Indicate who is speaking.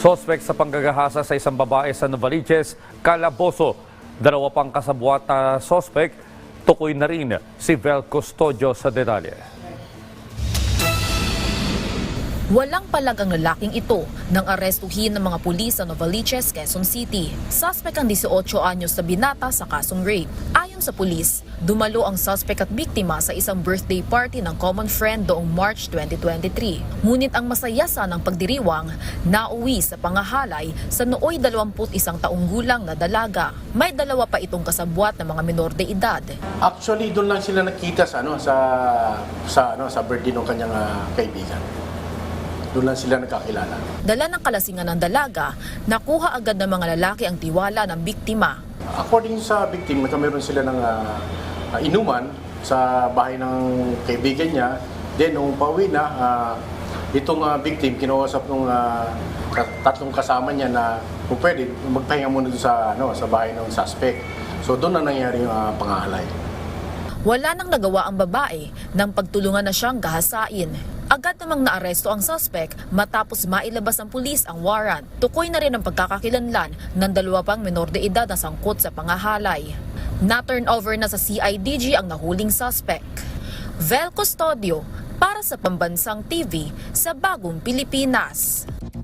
Speaker 1: Sospek sa panggagahasa sa isang babae sa Novaliches, Calabozo. Dalawa pang kasabuat na sospek, tukoy na rin si Vel Custodio sa detalye.
Speaker 2: Walang palag ang lalaking ito nang arestuhin ng mga pulis sa Novaliches, Quezon City. Suspect ang 18 anyos na binata sa kasong rape. Ayon sa pulis, dumalo ang suspect at biktima sa isang birthday party ng common friend doong March 2023. Ngunit ang masaya sa ng pagdiriwang, nauwi sa pangahalay sa nooy 21 taong gulang na dalaga. May dalawa pa itong kasabwat ng mga minor de edad.
Speaker 3: Actually, doon lang sila nakita sa ano sa sa ano sa birthday ng kanyang ah, kaibigan. Doon lang sila nagkakilala.
Speaker 2: Dala ng kalasingan ng dalaga, nakuha agad ng mga lalaki ang tiwala ng biktima.
Speaker 3: According sa victim, nagkameron sila ng ah, ah, inuman sa bahay ng kaibigan niya. Then, nung pauwi na, ah, itong ah, victim, kinausap ng tatlong kasama niya na kung pwede, magpahinga muna doon sa, ano, sa bahay ng suspect. So, doon na nangyari yung ah, pangahalay.
Speaker 2: Wala nang nagawa ang babae nang pagtulungan na siyang gahasain. Agad namang naaresto ang suspect matapos mailabas ng pulis ang warrant. Tukoy na rin ang pagkakakilanlan ng dalawa pang minor de edad na sangkot sa pangahalay. Na-turn over na sa CIDG ang nahuling suspect. Vel Custodio para sa Pambansang TV sa Bagong Pilipinas.